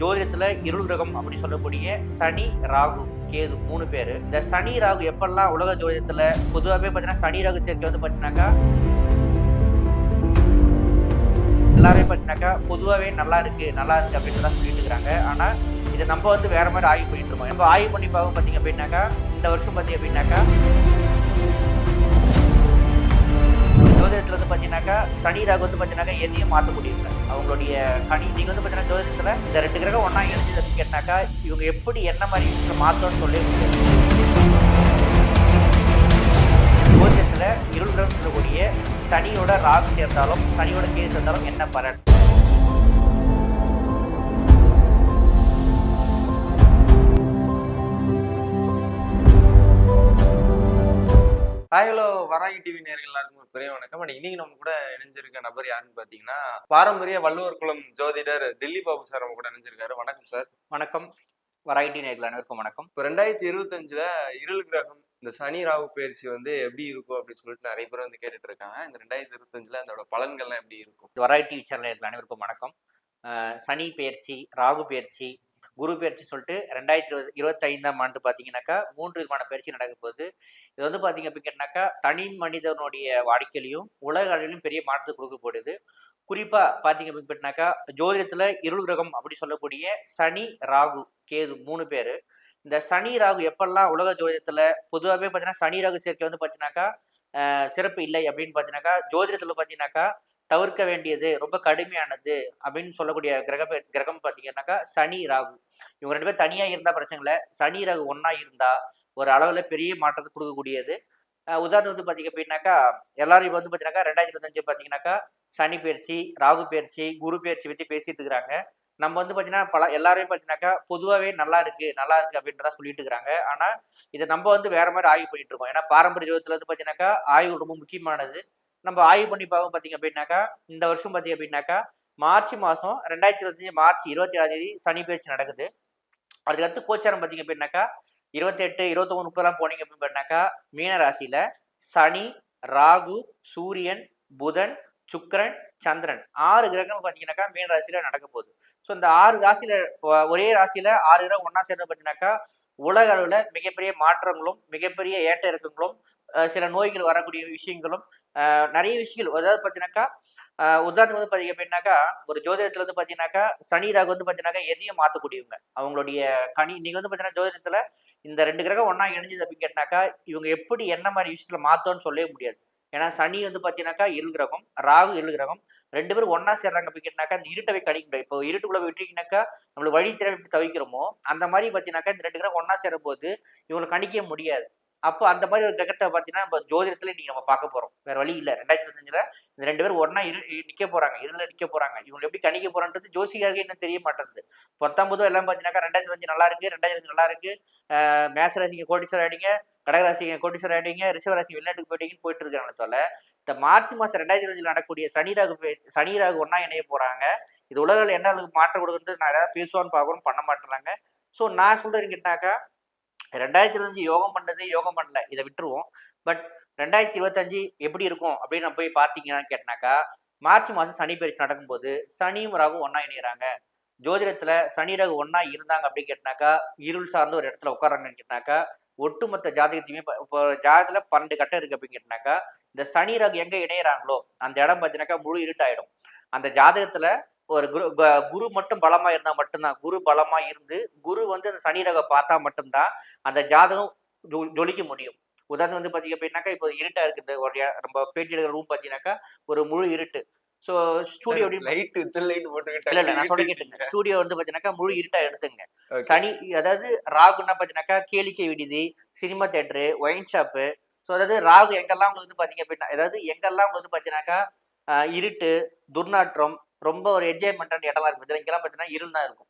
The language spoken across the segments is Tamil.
ஜோதிடத்துல இருள் கிரகம் அப்படின்னு சொல்லக்கூடிய சனி ராகு கேது மூணு பேர். இந்த சனி ராகு எப்பெல்லாம் உலக ஜோதிடத்துல பொதுவாகவே பார்த்தீங்கன்னா சனி ராகு சேர்க்கை வந்து பார்த்தீங்கன்னாக்கா எல்லாருமே பார்த்தீங்கன்னாக்கா பொதுவாகவே நல்லா இருக்கு நல்லா இருக்கு அப்படின்னு தான் சொல்லிட்டு இருக்காங்க. ஆனால் இதை நம்ம வந்து வேற மாதிரி ஆய்வு பண்ணிட்டு இருக்கோம். நம்ம ஆய்வு பண்ணி பார்க்க பார்த்தீங்க அப்படின்னாக்கா இந்த வருஷம் பார்த்தீங்க அப்படின்னாக்கா சனி ராகு வந்து பார்த்தீங்கன்னாக்கா எதையும் மாற்ற முடியல. அவங்களுடைய கனி நீங்கள் வந்து பார்த்தீங்கன்னா ஜோதிடத்தில் இந்த ரெண்டு கிரகம் ஒன்றா இணைஞ்சது கேட்டாக்கா இவங்க எப்படி என்ன மாதிரி விஷயத்தை மாற்றணும்னு சொல்லி ஜோதிடத்தில் இருள் கிரகம் சொல்லக்கூடிய சனியோட ராகு சேர்ந்தாலும் சனியோட கேஸ் சேர்ந்தாலும் என்ன பலன்? ஹலோ வராகி டிவி நேர்கள் எல்லாருக்கும் ஒரு பெரிய வணக்கம். அண்ட் இன்னைக்கு நம்ம கூட இணைஞ்சிருக்க நபர் யாருன்னு பாத்தீங்கன்னா பாரம்பரிய வள்ளுவர் குலம் ஜோதிடர் தில்லி பாபு சார் நம்ம கூட இணைஞ்சிருக்காரு. வணக்கம் சார் வணக்கம். வரைட்டி நேர்கள் அனைவருக்கும் வணக்கம். இப்போ ரெண்டாயிரத்தி இருபத்தஞ்சுல இருள் கிரகம் இந்த சனி ராகு பயிற்சி வந்து எப்படி இருக்கும் அப்படின்னு சொல்லிட்டு நிறைய பேர் வந்து கேட்டுட்டு இருக்காங்க. இந்த ரெண்டாயிரத்தி இருபத்தஞ்சுல அதோட பலன்கள்லாம் எப்படி இருக்கும்? வரைட்டி சேனல் நேர்கள் அனைவருக்கும் வணக்கம். சனி பயிற்சி ராகு பயிற்சி குரு பயிற்சி சொல்லிட்டு ரெண்டாயிரத்தி இருபது இருபத்தைந்தாம் ஆண்டு பார்த்தீங்கன்னாக்கா மூன்று விதமான பயிற்சி நடக்கும்போது போகுது. இது வந்து பார்த்தீங்க அப்படின்னாக்கா தனி மனிதனுடைய வாழ்க்கையிலையும் உலக அளவிலும் பெரிய மாற்றத்தை கொடுக்கப்படுது குறிப்பாக பார்த்தீங்க அப்படின்னாக்கா ஜோதிடத்தில் இருள் கிரகம் அப்படி சொல்லக்கூடிய சனி ராகு கேது மூணு பேர். இந்த சனி ராகு எப்பெல்லாம் உலக ஜோதிடத்தில் பொதுவாகவே பார்த்தீங்கன்னா சனி ராகு சேர்க்கை வந்து பார்த்தீங்கன்னாக்கா சிறப்பு இல்லை அப்படின்னு பார்த்தீங்கன்னாக்கா ஜோதிடத்தில் பார்த்தீங்கன்னாக்கா தவிர்க்க வேண்டியது ரொம்ப கடுமையானது அப்படின்னு சொல்லக்கூடிய கிரக கிரகம் பார்த்தீங்கன்னாக்கா சனி ராகு. இவங்க ரெண்டு பேரும் தனியாக இருந்தால் பிரச்சனை இல்லை. சனி ராகு ஒன்றா இருந்தால் ஒரு அளவில் பெரிய மாற்றத்தை கொடுக்கக்கூடியது. உதாரணம் வந்து பார்த்தீங்க அப்படின்னாக்கா எல்லாரும் இப்போ வந்து பார்த்தீங்கன்னாக்கா ரெண்டாயிரத்தி இருபத்தஞ்சு பார்த்தீங்கன்னாக்கா சனி பயிற்சி ராகு பயிற்சி குரு பயிற்சி பற்றி பேசிட்டு இருக்கிறாங்க. நம்ம வந்து பார்த்தீங்கன்னா பல எல்லாருமே பார்த்தீங்கன்னாக்கா பொதுவாகவே நல்லா இருக்கு நல்லா இருக்கு அப்படின்றதா சொல்லிட்டு இருக்கிறாங்க. ஆனால் இதை நம்ம வந்து வேற மாதிரி ஆய்வு பண்ணிட்டு இருக்கோம். ஏன்னா பாரம்பரிய ஜோதிடத்துல வந்து பார்த்தீங்கன்னாக்கா ஆய்வு ரொம்ப முக்கியமானது. நம்ம ஆய்வு பண்ணி பார்க்க பார்த்தீங்க அப்படின்னாக்கா இந்த வருஷம் பார்த்தீங்க அப்படின்னாக்கா மார்ச் மாதம் ரெண்டாயிரத்தி இருபத்தஞ்சி மார்ச் இருபத்தி ஏழாம் தேதி சனி பயிற்சி நடக்குது. அதுக்கடுத்து கோச்சாரம் பார்த்தீங்க அப்படின்னாக்கா இருபத்தெட்டு இருபத்தொன்று முப்பதெல்லாம் போனீங்க அப்படின்னாக்கா மீன ராசியில் சனி ராகு சூரியன் புதன் சுக்கிரன் சந்திரன் ஆறு கிரகங்கள் பார்த்தீங்கன்னாக்கா மீன ராசியில் நடக்க போகுது. ஸோ இந்த ஆறு ராசியில் ஒரே ராசியில் ஆறு கிரகம் ஒன்றா சேர்ந்து பார்த்தீங்கன்னாக்கா உலக அளவில் மிகப்பெரிய மாற்றங்களும் மிகப்பெரிய ஏற்ற இறக்கங்களும் சில நோய்கள் வரக்கூடிய விஷயங்களும் நிறைய விஷயங்கள். அதாவது பார்த்தீங்கன்னாக்கா உதாரணத்துக்கு வந்து பார்த்தீங்க அப்படின்னாக்கா ஒரு ஜோதிடத்துல வந்து பார்த்தீங்கன்னாக்கா சனி ராகு வந்து பார்த்தீங்கன்னாக்கா எதையும் மாற்றக்கூடியவங்க. அவங்களுடைய கனி நீங்க வந்து பார்த்தீங்கன்னா ஜோதிடத்துல இந்த ரெண்டு கிரகம் ஒன்றா இணைஞ்சது அப்படின்னு கேட்டாக்கா இவங்க எப்படி என்ன மாதிரி விஷயத்துல மாத்தோன்னு சொல்லவே முடியாது. ஏன்னா சனி வந்து பார்த்தீங்கன்னாக்கா இருள் கிரகம் ராகு இருள் கிரகம் ரெண்டு பேரும் ஒன்னா சேர்றாங்க அப்படின்னு கேட்டாக்கா இந்த இருட்டவை கணிக்க முடியாது. இப்போ இருட்டுக்குள்ள விட்டீங்கன்னாக்கா நம்மளுக்கு வழி திறமை எப்படி தவிக்கிறோமோ அந்த மாதிரி பார்த்தீங்கன்னாக்கா இந்த ரெண்டு கிரகம் ஒன்னா சேரும் போது இவங்களை கணிக்க முடியாது. அப்போ அந்த மாதிரி ஒரு கிரகத்தை பார்த்தீங்கன்னா நம்ம ஜோதிடத்துல இன்னைக்கு நம்ம பார்க்க போறோம். வேற வழி இல்லை. ரெண்டாயிரத்தி இருபத்தஞ்சுல இந்த ரெண்டு பேரும் ஒன்றா இரு நிக்க போறாங்க. இருள நிக்க போறாங்க. இவங்க எப்படி கணிக்க போறான்றது ஜோசிக்காக இன்னும் தெரிய மாட்டேங்குது. பத்தொன்பதும் எல்லாம் பார்த்தீங்கன்னாக்கா ரெண்டாயிரத்தி அஞ்சு நல்லா இருக்கு ரெண்டாயிரத்தி நல்லா இருக்கு. மேசராசிங்க கோடீஸ்வரர் ஆடிங்க கடகராசிங்க கோடீஸ்வரர் ஆடிங்க ரிஷவராசி வெளிநாட்டுக்கு போயிட்டீங்கன்னு போயிட்டு இருக்காங்க தோல இந்த மார்ச் மாசம் ரெண்டாயிரத்தி அஞ்சுல நடக்கக்கூடிய சனி ராகு ஒன்றா சனி ராகு இணைய போறாங்க. இது உலகில் என்ன அளவுக்கு மாற்றம் கொடுக்குறது நான் ஏதாவது பேசுவான்னு பார்க்கணும் பண்ண மாட்டேறாங்க. ஸோ நான் சொல்கிறேன்னு கேட்டாக்கா ரெண்டாயிரத்தி இருபத்தஞ்சு யோகம் பண்ணது யோகம் பண்ணல இதை விட்டுருவோம். பட் ரெண்டாயிரத்தி இருபத்தஞ்சு எப்படி இருக்கும் அப்படின்னு நான் போய் பார்த்தீங்கன்னு கேட்டினாக்கா மார்ச் மாதம் சனி பயிற்சி நடக்கும்போது சனியும் ராகும் ஒன்றா இணைகிறாங்க ஜோதிடத்தில் சனி ராகு ஒன்றா இருந்தாங்க அப்படின்னு கேட்டினாக்கா இருள் சார்ந்த ஒரு இடத்துல உட்காராங்கன்னு கேட்டினாக்கா ஒட்டுமொத்த ஜாதகத்தையுமே இப்போ ஜாதகத்தில் பன்னெண்டு கட்டம் இருக்கு அப்படின்னு கேட்டினாக்கா இந்த சனி ராகு எங்கே இணையிறாங்களோ அந்த இடம் பார்த்தீங்கன்னாக்கா முழு இருட்டாயிடும். அந்த ஜாதகத்தில் ஒரு குரு குரு மட்டும் பலமா இருந்தா மட்டும்தான். குரு பலமா இருந்து குரு வந்து அந்த சனி ரக பார்த்தா மட்டும்தான் அந்த ஜாதகம் ஜொலிக்க முடியும். உதாரணம் வந்து பாத்தீங்க அப்படின்னாக்கா இப்போ இருட்டா இருக்குது. ஒரு நம்ம பேட்டி எடுக்கிற ரூம் பார்த்தீங்கன்னாக்கா ஒரு முழு இருட்டு. ஸோ ஸ்டூடியோ லைட் லைட் இல்ல இல்ல நான் சொல்ல கேட்டுங்க. ஸ்டூடியோ வந்து பாத்தீங்கன்னாக்கா முழு இருட்டா எடுத்துங்க. சனி அதாவது ராகுன்னா பாத்தீங்கன்னாக்கா கேளிக்கை விடுதி cinema theatre wine shop so அதாவது ராகு எங்கெல்லாம் உங்களுக்கு வந்து பாத்தீங்க அப்படின்னா அதாவது எங்கெல்லாம் உங்களுக்கு ஆஹ் இருட்டு துர்நாற்றம் ரொம்ப ஒரு என்ஜாய்மெண்டான இடம்லாம் இருக்கு பாத்தீங்களா? இங்கெல்லாம் பாத்தீங்கன்னா இருள் தான் இருக்கும்.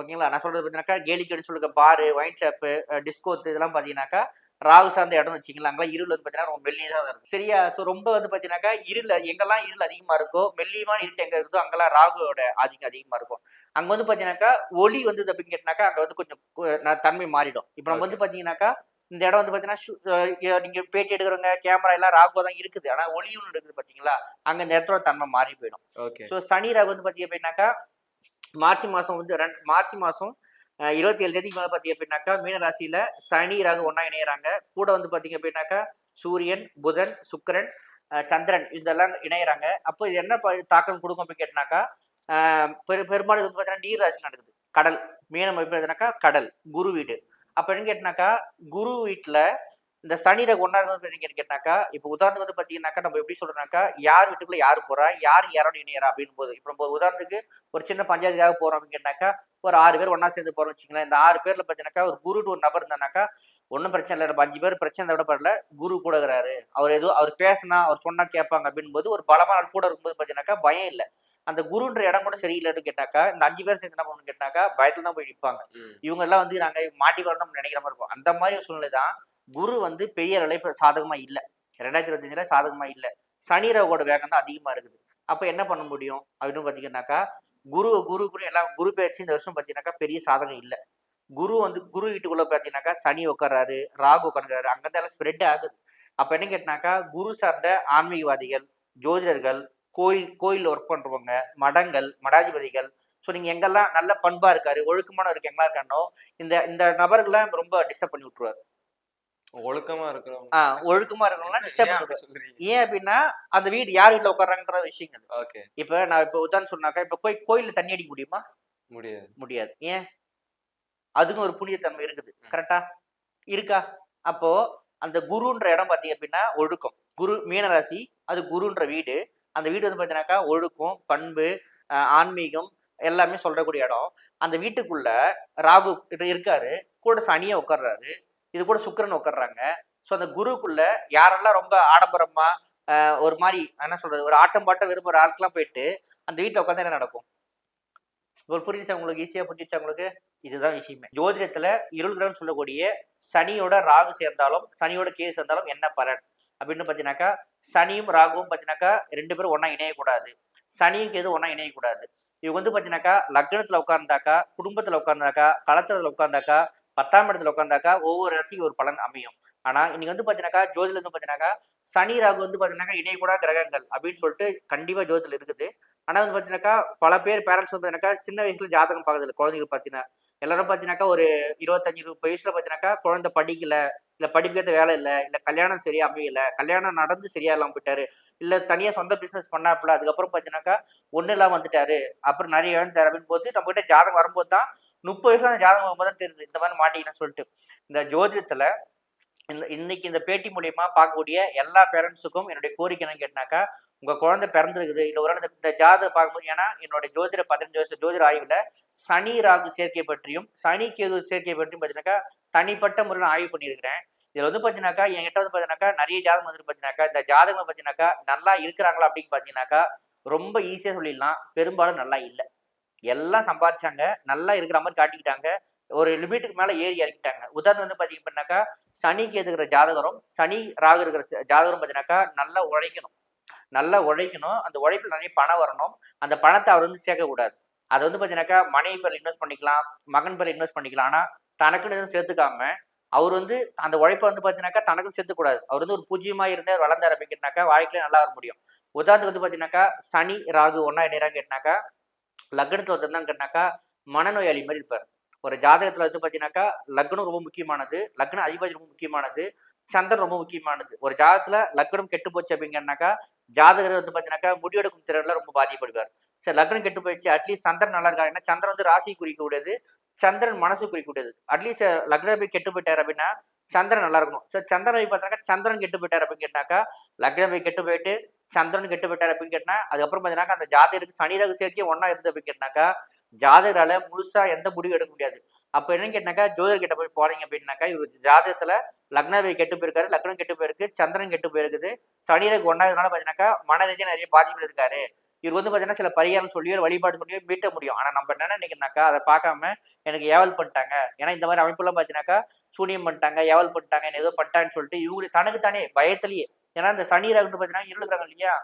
ஓகேங்களா? நான் சொல்றது பார்த்தீங்கன்னாக்கா கேலிக்கடின்னு சொல்லுங்க பாரு ஒயின் ஷாப்பு டிஸ்கோத்து இதெல்லாம் பார்த்தீங்கன்னாக்கா ராகு சார்ந்த இடம் வச்சிங்களா அங்கெல்லாம் இருள் வந்து பார்த்தீங்கன்னா ரொம்ப மெல்லியதாக தான் இருக்கும். சரியா? ஸோ ரொம்ப வந்து பார்த்தீங்கன்னாக்கா இருள் எங்கெல்லாம் இருள் அதிகமாக இருக்கோ மெல்லியமான இருட்டு எங்கே இருக்குதோ அங்கெல்லாம் ராகுவோட ஆதிக்கம் அதிகமாக இருக்கும். அங்கே வந்து பார்த்தீங்கன்னாக்கா ஒளி வந்து அப்படின்னு கேட்டினாக்கா அங்கே வந்து கொஞ்சம் தன்மை மாறிடும். இப்போ நம்ம வந்து பார்த்தீங்கன்னாக்கா இந்த இடம் வந்து பார்த்தீங்கன்னா ஷு- அஹ் இ- நீங்க பேட்டி எடுக்கிறவங்க கேமரா எல்லாம் ராகு தான் இருக்குது. ஆனால் ஒளியும் இருக்குது பார்த்தீங்களா அங்கே இந்த இடத்தோட தன்மை மாறி போயிடும். ஓகே. ஸோ சனி ராகு வந்து பார்த்தீங்க அப்படின்னாக்கா மார்ச் மாதம் வந்து ரெண்டு மார்ச் மாதம் இருபத்தி ஏழு தேதிக்கு மேலே பார்த்தீங்க அப்படின்னாக்கா மீன ராசியில் சனி ராகு ஒன்றா இணையிறாங்க. கூட வந்து பார்த்தீங்க அப்படின்னாக்கா சூரியன் புதன் சுக்கிரன் சந்திரன் இதெல்லாம் இணையிறாங்க. அப்போ இது என்ன ப- தாக்கம் கொடுக்கும் அப்படின்னு கேட்டினாக்கா பெரு பெரும்பாலும் இது வந்து பார்த்தீங்கன்னா நீர் ராசி நடக்குது. கடல். மீனம் எப்படி எதுனாக்கா கடல். குரு வீடு. அப்போ என்ன கேட்டினாக்கா குரு வீட்டில் இந்த சனி கொண்டாடுறது கேட்டாக்கா இப்போ உதாரணத்துக்கு வந்து பார்த்தீங்கன்னாக்கா நம்ம எப்படி சொல்றோம்னாக்கா யார் வீட்டுக்குள்ள யார் போறா யார் யாரோட இணையரா அப்படின்னு போது இப்போ நம்ம ஒரு உதாரணத்துக்கு ஒரு சின்ன பஞ்சாயத்துக்காக போறோம் அப்படின்னு கேட்டாக்கா ஒரு ஆறு பேர் ஒன்னா சேர்ந்து போறோம் வச்சுங்களேன் இந்த ஆறு பேர்ல பார்த்தீங்கன்னாக்கா ஒரு குருட்டு ஒரு நபர் இருந்தானாக்கா ஒன்றும் பிரச்சனை இல்லை நம்ம அஞ்சு பேர் பிரச்சனை விட பரல குரு கூட இருக்கிறாரு. அவர் ஏதோ அவர் பேசினா அவர் சொன்னா கேட்பாங்க அப்படின்னு போது ஒரு பலமான கூட இருக்கும்போது பார்த்தீங்கன்னாக்கா பயம் இல்லை. அந்த குருன்ற இடம் கூட சரியில்லைன்னு கேட்டாக்கா இந்த அஞ்சு பேர் சேர்ந்து என்ன பண்ணணும்னு கேட்டாக்கா பயத்துல தான் போய் நிற்பாங்க இவங்க எல்லாம் வந்து நாங்க மாட்டி வரணும் நினைக்கிற மாதிரி இருக்கும். அந்த மாதிரி ஒரு சூழ்நிலை தான் குரு வந்து பெரிய அளவு சாதகமா இல்ல. ரெண்டாயிரத்தி இருபத்தஞ்சுல சாதகமா இல்ல. சனி ரவோட வேகம் தான் அதிகமா இருக்குது. அப்ப என்ன பண்ண முடியும்? அப்படின்னு பாத்தீங்கன்னாக்கா குரு குரு கூட எல்லாம் குரு பேச்சு இந்த வருஷம் பாத்தீங்கன்னாக்கா பெரிய சாதகம் இல்ல. குரு வந்து குரு வீட்டுக்குள்ள பாத்தீங்கன்னாக்கா சனி உட்காராரு ராகு உட்காந்துறாரு அங்கிருந்து எல்லாம் ஸ்ப்ரெட் ஆகுது. அப்ப என்ன கேட்டினாக்கா குரு சார்ந்த ஆன்மீகவாதிகள் ஜோதிடர்கள் கோயில் கோயில் ஒர்க் பண்றவங்க மடங்கள் மடாதிபதிகள் ஸோ நீங்க எங்கெல்லாம் நல்ல பண்பா இருக்காரு ஒழுக்கமான இருக்கு எங்கெல்லாம் இருக்கானோ இந்த இந்த நபர்கள்லாம் ரொம்ப டிஸ்டர்ப் பண்ணி விட்டுருவாரு. ஒழுக்கமா இருக்கிறவங்க. ஆஹ் ஒழுக்கமா இருக்கிறவங்களாம் டிஸ்டர்ப் பண்ணி ஏன் அப்படின்னா அந்த வீடு யார் வீட்டுல உட்கார்றாங்கன்ற விஷயம் அது ஓகே இப்ப நான் இப்ப உதாரணம் சொன்னாக்கா இப்ப போய் கோயில்ல தண்ணி அடிக்க முடியுமா? முடியாது. முடியாது. ஏன்? அதுக்கும் ஒரு புனிதத்தன்மை இருக்குது. கரெக்டா இருக்கா? அப்போ அந்த குருன்ற இடம் பாத்தீங்க அப்படின்னா ஒழுக்கம். குரு மீனராசி அது குருன்ற வீடு. அந்த வீடு வந்து பார்த்தீங்கன்னாக்கா ஒழுக்கம் பண்பு ஆன்மீகம் எல்லாமே சொல்றக்கூடிய இடம். அந்த வீட்டுக்குள்ள ராகு இது இருக்காரு. கூட சனியை உட்கார்றாரு இது கூட சுக்கிரன் உட்கார்றாங்க ஸோ அந்த குருக்குள்ள யாரெல்லாம் ரொம்ப ஆடம்பரமா ஒரு மாதிரி என்ன சொல்றது ஒரு ஆட்டம் பாட்டம் விரும்புகிற ஆட்கள்லாம் போயிட்டு அந்த வீட்டில் உட்காந்து என்ன நடக்கும்? இப்போ புரிஞ்சுச்சா உங்களுக்கு? ஈஸியா புரிஞ்சுச்சா உங்களுக்கு? இதுதான் விஷயமே. ஜோதிடத்துல இருள் கிரகம் சொல்லக்கூடிய சனியோட ராகு சேர்ந்தாலும் சனியோட கேது சேர்ந்தாலும் என்ன பலன்? அப்படின்னு பார்த்தீங்கன்னாக்கா சனியும் ராகுவும் பார்த்தீங்கன்னாக்கா ரெண்டு பேரும் ஒன்றா இணையக்கூடாது. சனியும் கேது ஒன்றா இணையக்கூடாது. இவங்க வந்து பார்த்தீங்கன்னாக்கா லக்னத்தில் உட்கார்ந்தாக்கா குடும்பத்துல உட்கார்ந்தாக்கா களத்துல உட்கார்ந்தாக்கா பத்தாம் இடத்துல உட்கார்ந்தாக்கா ஒவ்வொரு இடத்துக்கும் ஒரு பலன் அமையும். ஆனா இன்னைக்கு வந்து பார்த்தீங்கன்னாக்கா ஜோதிடம் வந்து பார்த்தீங்கன்னாக்கா சனி ராகு வந்து பார்த்தீங்கன்னாக்கா இணையக்கூடாத கிரகங்கள் அப்படின்னு சொல்லிட்டு கண்டிப்பா ஜோதியில் இருக்குது. ஆனா வந்து பார்த்தீங்கன்னாக்கா பல பேர் பேரண்ட்ஸ் வந்து பார்த்தீங்கன்னாக்கா சின்ன வயசுல ஜாதகம் பார்க்கறதில்ல. குழந்தைகள் பார்த்தீங்கன்னா எல்லாரும் பார்த்தீங்கன்னாக்கா ஒரு இருபத்தஞ்சு முப்பது வயசுல பார்த்தீங்கன்னாக்கா குழந்தை படிக்கல இல்ல படிப்புக்கேற்ற வேலை இல்லை இல்ல கல்யாணம் சரியா அமையல கல்யாணம் நடந்து சரியா இல்லாம போயிட்டாரு இல்ல தனியா சொந்த பிசினஸ் பண்ணாப்புல அதுக்கப்புறம் பார்த்தீங்கன்னாக்கா ஒண்ணு இல்லாம வந்துட்டாரு அப்புறம் நிறைய இழந்துட்டாரு அப்படின்னு போது நம்ம கிட்ட ஜாதகம் வரும்போது தான் முப்பது வயசுல அந்த ஜாதகம் வரும்போது தான் தெரியுது இந்த மாதிரி மாட்டிக்கணும்னு சொல்லிட்டு. இந்த ஜோதிடத்துல இந்த இன்னைக்கு இந்த பேட்டி மூலியமா பார்க்கக்கூடிய எல்லா பேரண்ட்ஸுக்கும் என்னுடைய கோரிக்கை என்னன்னு கேட்டினாக்கா உங்க குழந்தை பிறந்திருக்குது இல்லை ஒரு நாள் இந்த- இந்த ஜாதகம் பார்க்கும்போது ஏன்னா என்னுடைய ஜோதிட பதினஞ்சு வருஷம் ஜோதிட ஆய்வுல சனி ராகு சேர்க்கை பற்றியும் சனி கேது சேர்க்கை பற்றியும் பார்த்தீங்கன்னாக்கா தனிப்பட்ட முறையில் ஆய்வு பண்ணியிருக்கிறேன். இதுல வந்து பாத்தீங்கன்னாக்கா என்கிட்ட வந்து பார்த்தீங்கன்னாக்கா நிறைய ஜாதகம் வந்து பாத்தீங்கன்னாக்கா இந்த ஜாதகம் பார்த்தீங்கன்னாக்கா நல்லா இருக்கிறாங்களா அப்படின்னு பார்த்தீங்கன்னாக்கா ரொம்ப ஈஸியாக சொல்லிடலாம். பெரும்பாலும் நல்லா இல்லை. எல்லாம் சம்பாதிச்சாங்க நல்லா இருக்கிற மாதிரி காட்டிக்கிட்டாங்க. ஒரு லிமிட்டுக்கு மேலே ஏறி இறக்கிட்டாங்க உதாரணம் வந்து பார்த்தீங்கன்னாக்கா சனிக்கு எதுக்கிற ஜாதகரும் சனி ராகு இருக்கிற ஜாதகரம் ஜாதகரும் நல்லா உழைக்கணும். நல்லா உழைக்கணும். அந்த உழைப்பில் நிறைய பணம் வரணும். அந்த பணத்தை அவர் வந்து சேர்க்கக்கூடாது. அது வந்து பார்த்தீங்கன்னாக்கா மனைவி பேரில் இன்வெஸ்ட் பண்ணிக்கலாம் மகன் பேர்ல இன்வெஸ்ட் பண்ணிக்கலாம். ஆனால் தனக்குன்னு எதுவும் சேர்த்துக்காம அவர் வந்து அந்த உழைப்பை வந்து பார்த்தீங்கன்னாக்கா தனக்கு சேர்த்துக்கூடாது. அவர் வந்து ஒரு பூஜ்ஜியமாக இருந்தே வளர்ந்து ஆரம்பிக்கிட்டாக்கா வாழ்க்கையில நல்லா வர முடியும். உதாரணத்துக்கு வந்து பார்த்தீங்கன்னாக்கா சனி ராகு ஒன்றா இணையறாங்க கேட்டினாக்கா லக்னத்தில் ஒருத்தர் கேட்டினாக்கா மனநோயாளி மாதிரி இருப்பார். ஒரு ஜாதகத்துல வந்து பாத்தீங்கன்னாக்கா லக்னம் ரொம்ப முக்கியமானது லக்ன அதிபதி ரொம்ப முக்கியமானது சந்திரன் ரொம்ப முக்கியமானது. ஒரு ஜாதகத்துல லக்னம் கெட்டு போச்சு அப்படிங்கன்னாக்கா ஜாதகர் வந்து பாத்தீங்கன்னாக்கா முடிவெடுக்கும் திறன்ல ரொம்ப பாதிக்கப்படுவார். சரி லக்னம் கெட்டு போயிடுச்சு அட்லீஸ்ட் சந்திரன் நல்லா இருக்காரு. ஏன்னா சந்திரன் வந்து ராசி குறிக்கக்கூடியது சந்திரன் மனசு குறிக்கக்கூடியது அட்லீஸ்ட் லக்னம் போய் கெட்டு போயிட்டாரு அப்படின்னா சந்திரன் நல்லா இருக்கும் சரி சந்திரன் போய் பார்த்தாக்கா சந்திரன் கெட்டு போயிட்டாரு அப்படின்னு கேட்டாக்கா லக்னம் போய் கெட்டு போயிட்டு சந்திரன் கெட்டு போயிட்டாரு அப்படின்னு கேட்டா அதுக்கப்புறம் பார்த்தீங்கன்னா அந்த ஜாதகருக்கு சனி ரகு சேர்க்கை ஒன்றா இருந்து அப்படின்னு கேட்டாக்கா ஜாதகரால முழுசா எந்த முடிவு எடுக்க முடியாது. அப்ப என்னன்னு கேட்டாக்கா ஜோதிடர் கிட்ட போய் போறீங்க அப்படின்னாக்கா இவர் ஜாதகத்துல லக்னவை கெட்டு போயிருக்காரு லக்னம் கெட்டு போயிருக்கு சந்திரன் கெட்டு போயிருக்குது சனி ஒன்றாவதுனால பாத்தீங்கன்னாக்கா மன நிறைய பாதிப்பு இருக்காரு. இவர் வந்து பாத்தீங்கன்னா சில பரிகாரம் சொல்லியோ வழிபாடு சொல்லியோ மீட்ட முடியும். ஆனா நம்ம என்ன நினைக்கிறனாக்கா அதை பார்க்காம எனக்கு ஏவல் பண்ணிட்டாங்க. ஏன்னா இந்த மாதிரி அமைப்புலாம் பாத்தீங்கன்னாக்கா சூனியம் பண்ணிட்டாங்க ஏவல் பண்ணிட்டாங்க என்ன ஏதோ பண்ணிட்டாங்கன்னு சொல்லிட்டு இவங்களுக்கு தனக்கு தானே பயத்திலேயே. ஏன்னா இந்த சனி ராகுன்னு பாத்தீங்கன்னா இருளுக்குறாங்க இல்லையா?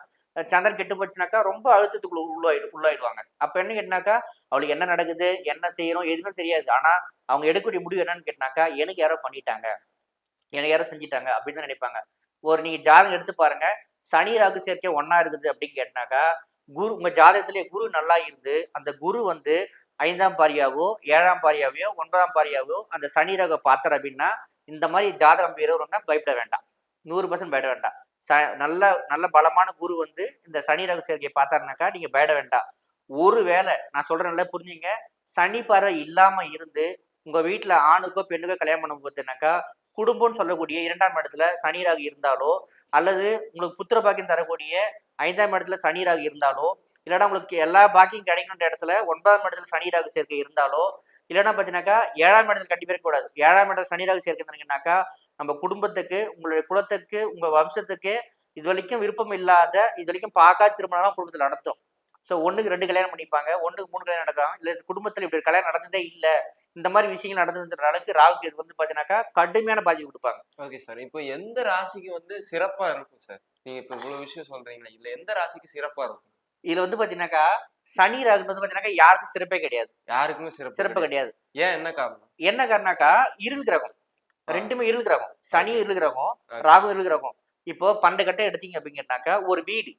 சந்திரன் கெட்டு போச்சுனாக்கா ரொம்ப அழுத்தத்துக்குள்ள உள்ளாயிடு உள்ளாயிடுவாங்க. அப்போ என்ன கேட்டினாக்கா அவளுக்கு என்ன நடக்குது என்ன செய்யணும் எதுவுமே தெரியாது. ஆனால் அவங்க எடுக்கக்கூடிய முடிவு என்னன்னு கேட்டினாக்கா எனக்கு யாரோ பண்ணிட்டாங்க. எனக்கு யாரோ செஞ்சிட்டாங்க அப்படின்னு தான் நினைப்பாங்க. ஒரு நீங்கள் ஜாதகம் எடுத்து பாருங்க. சனி ராகு சேர்க்கை ஒன்றா இருக்குது அப்படின்னு கேட்டினாக்கா குரு உங்கள் ஜாதகத்திலே குரு நல்லா இருந்து அந்த குரு வந்து ஐந்தாம் பாரியாவோ ஏழாம் பாரியாவையோ ஒன்பதாம் பாரியாவோ அந்த சனி ராக பார்த்தார் அப்படின்னா இந்த மாதிரி ஜாதகம் பேரவங்க பயப்பட வேண்டாம். நூறு பர்சன்ட் பயப்பட வேண்டாம். ச நல்ல நல்ல பலமான குரு வந்து இந்த சனி ரக சேர்க்கையை பார்த்தாருனாக்கா நீங்க பயட வேண்டாம். ஒரு வேளை நான் சொல்றேன் நல்லா புரிஞ்சுங்க. சனி பார்வை இல்லாம இருந்து உங்க வீட்டுல ஆணுக்கோ பெண்ணுக்கோ கல்யாணம் பண்ணும் போதுனாக்கா குடும்பம்னு சொல்லக்கூடிய இரண்டாம் இடத்துல சனி ராகு இருந்தாலோ அல்லது உங்களுக்கு புத்திர பாக்கியம் தரக்கூடிய ஐந்தாம் இடத்துல சனி ராகு இருந்தாலோ இல்லைன்னா உங்களுக்கு எல்லா பாக்கியம் கிடைக்கணுன்ற இடத்துல ஒன்பதாம் இடத்துல சனி ராகு சேர்க்கை இருந்தாலோ இல்லைன்னா பார்த்தீங்கன்னாக்கா ஏழாம் இடத்துல கண்டிப்பாக இருக்கக்கூடாது. ஏழாம் இடத்துல சனி ராகு சேர்க்கை நம்ம குடும்பத்துக்கு உங்களுடைய குலத்துக்கு உங்க வம்சத்துக்கு இது வரைக்கும் விருப்பம் இல்லாத இது வரைக்கும் பார்க்காத திருமணம் குடும்பத்தில் நடத்தும். ஸோ ஒண்ணுக்கு ரெண்டு கல்யாணம் பண்ணிப்பாங்க ஒண்ணுக்கு மூணு கல்யாணம் நடக்கும் இல்லை குடும்பத்தில் இப்படி கல்யாணம் நடந்ததே இல்லை இந்த மாதிரி விஷயங்கள் நடந்ததுன்ற அளவுக்கு ராகு இது வந்து பார்த்தீங்கன்னாக்கா கடுமையான பாதிப்பு கொடுப்பாங்க. ஓகே சார் இப்போ எந்த ராசிக்கு வந்து சிறப்பா இருக்கும் சார் நீங்க இப்போ இவ்வளவு விஷயம் சொல்றீங்களா இதுல எந்த ராசிக்கு சிறப்பா இருக்கும்? இதுல வந்து பாத்தீங்கன்னாக்கா சனி ராகு வந்து பாத்தீங்கன்னாக்கா யாருக்கும் சிறப்பே கிடையாது. யாருக்குமே சிறப்பு சிறப்பு கிடையாது. ஏன் என்ன காரணம்? என்ன காரணாக்கா இருள் கிரகம். ரெண்டுமே இருள் கிரகம். சனியும் இருள் கிரகம். ராகு இருள் கிரகம். இப்போ பண்டு கட்டம் எடுத்தீங்க அப்படிங்கன்னாக்கா ஒரு வீடு.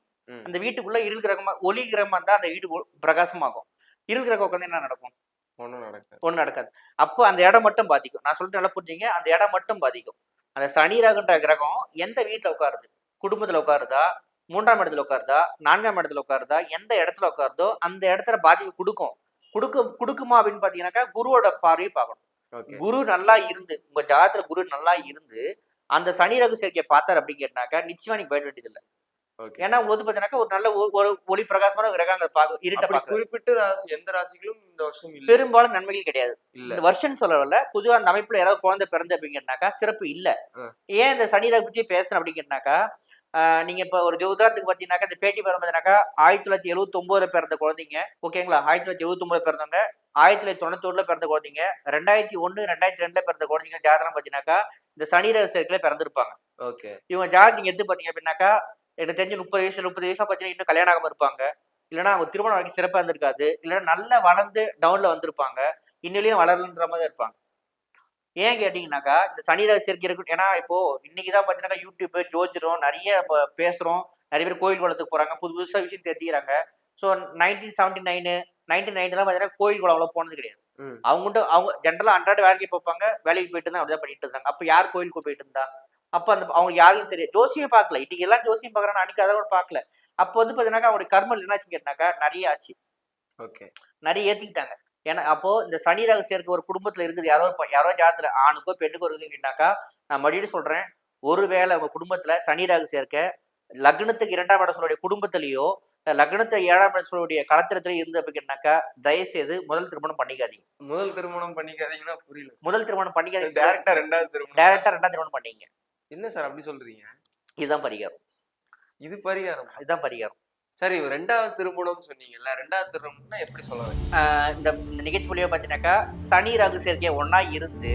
அந்த வீட்டுக்குள்ள இருள் கிரகமா ஒளி கிரகமா இருந்தா அந்த வீடு பிரகாசமாகும். இருள் கிரகம் உட்காந்து என்ன நடக்கும்? ஒண்ணும் நடக்காது. ஒன்றும் நடக்காது. அப்போ அந்த இடம் மட்டும் பாதிக்கும். நான் சொல்லிட்டு நல்லா புரிஞ்சுங்க. அந்த இடம் மட்டும் பாதிக்கும். அந்த சனி ராகுன்ற கிரகம் எந்த வீட்டில் உட்காருது? குடும்பத்தில் உட்காருதா? மூன்றாம் இடத்துல உட்காருதா? நான்காம் இடத்துல உட்காருதா? எந்த இடத்துல உட்காருதோ அந்த இடத்துல பாதிப்பு கொடுக்கும். கொடுக்கும் கொடுக்குமா அப்படின்னு பார்த்தீங்கன்னாக்கா குருவோட பார்வையை பார்க்கணும். குரு நல்லா இருந்து உங்க ஜாதகத்துல குரு நல்லா இருந்து அந்த சனி ரகு சேர்க்கையை பார்த்தார் அப்படின்னு கேட்டாக்கா நிச்சயமா நீங்க பயப்பட வேண்டியதில்லை. ஓகே. ஏன்னா உங்களுக்கு வந்து பார்த்தீங்கன்னாக்கா ஒரு நல்ல ஒரு ஒளி பிரகாசமான கிரகங்கள் பார்க்க இருட்ட குறிப்பிட்டு எந்த ராசிகளும் இந்த வருஷம் இல்ல. பெரும்பாலும் நன்மைகள் கிடையாது. இல்ல. இந்த வருஷம் சொல்லல பொதுவா அந்த அமைப்புல யாராவது குழந்தை பிறந்து அப்படிங்கிறனாக்கா சிறப்பு இல்ல. ஏன் இந்த சனி ரகு பத்தி பேசுறேன் அப்படிங்கிறனாக்கா ஆஹ் நீங்க இப்ப ஒரு உதாரணத்துக்கு பாத்தீங்கன்னாக்கா இந்த பேட்டி பார்த்தீங்கன்னாக்கா ஆயிரத்தி தொள்ளாயிரத்தி எழுபத்தி ஒன்பதுல பிறந்த குழந்தைங்க ஓகேங்களா? ஆயிரத்தி தொள்ளாயிரத்தி எழுபத்தி ஒன்பதுல பிறந்தவங்க ஆயிரத்தி தொள்ளாயிரத்தி தொண்ணூத்தொன்னுல பிறந்த குழந்தைங்க ரெண்டாயிரத்தி ஒண்ணு ரெண்டாயிரத்தி ரெண்டுல பிறந்த குழந்தைங்க ஜாதகம் பாத்தீங்கன்னாக்கா இந்த சனி ரக சேர்க்கையில பிறந்திருப்பாங்க. ஓகே. இவங்க ஜாதகம் நீங்க எடுத்து பாத்தீங்க அப்படின்னாக்கா எனக்கு தெரிஞ்சு முப்பது வயசு முப்பது வயசுல பாத்தீங்கன்னா இன்னும் கல்யாணம் ஆகாம இருப்பாங்க. இல்லைன்னா அவங்க திருமணம் வரைக்கும் சிறப்பா இருந்திருக்காது. இல்லைன்னா நல்லா வளர்ந்து டவுன்ல வந்திருப்பாங்க. இன்னிலையும் வளரலன்ற மாதிரி இருப்பாங்க. ஏன் கேட்டீங்கன்னாக்கா இந்த சனி ரக சேர்க்கை இருக்கு. ஏன்னா இப்போ இன்னைக்கு தான் பார்த்தீங்கன்னா யூடியூப் ஜோதிடம் நிறைய பேசுறோம். நிறைய பேர் கோயில் குளத்துக்கு போறாங்க. புது புதுசா விஷயம் தெரிஞ்சுக்கிறாங்க. So nineteen seventy nine nineteen நைன்லாம் பார்த்தீங்கன்னா கோயில் குளம் அவ்வளோ போனது கிடையாது. ம். அவங்க ஜென்ரலாக அன்றாட வேலைக்கு போப்பாங்க வேலைக்கு போயிட்டு இருந்தா அப்படிதான் பண்ணிட்டு இருந்தாங்க. அப்போ யார் கோயிலுக்கு போயிட்டு இருந்தா? அப்போ அந்த அவங்க யாருக்கும் தெரியும் ஜோசியம் பார்க்கல. இன்னைக்கு எல்லாம் ஜோசியம் பார்க்குறாங்க அன்னைக்கு அதை கூட பார்க்கல. அப்போ வந்து பார்த்தீங்கன்னா அவங்களுடைய கர்மல் என்னாச்சு கேட்டாக்கா நிறைய ஆச்சு. ஓகே. நிறைய ஏத்திக்கிட்டாங்க. ஏன்னா அப்போ இந்த சனி ரக சேர்க்கை ஒரு குடும்பத்துல இருக்குது யாரோ யாரோ ஜாதத்துல ஆணுக்கோ பெண்ணுக்கோ இருக்குதுன்னாக்கா நான் மறுபடியும் சொல்றேன் ஒருவேளை உங்க குடும்பத்துல சனி ரக சேர்க்கை லக்னத்துக்கு இரண்டாம் சொல்லக்கூடிய குடும்பத்திலேயோ லக்னத்தை ஏழாம் இடம் சொல்லக்கூடிய களத்திரத்திலேயோ இருந்து அப்படின்னாக்கா தயவு செய்து முதல் திருமணம் பண்ணிக்காதீங்க. முதல் திருமணம் பண்ணிக்காதீங்கன்னா புரியல முதல் திருமணம் பண்ணிக்காதீங்க. டேரக்டா ரெண்டாவது திருமணம். டேரக்டா ரெண்டாம் திருமணம் பண்ணீங்க. என்ன சார் அப்படி சொல்றீங்க? இதுதான் பரிகாரம். இது பரிகாரம். இதுதான் பரிகாரம். சரி ரெண்டாவது திருமணம் சொன்னீங்கல்ல ரெண்டாவது திருமணம்னா எப்படி சொல்ல வரீங்க? ஆஹ் இந்த நிகழ்ச்சி மூலியமா பார்த்தீங்கன்னாக்கா சனி ரகு சேர்க்கை ஒண்ணா இருந்து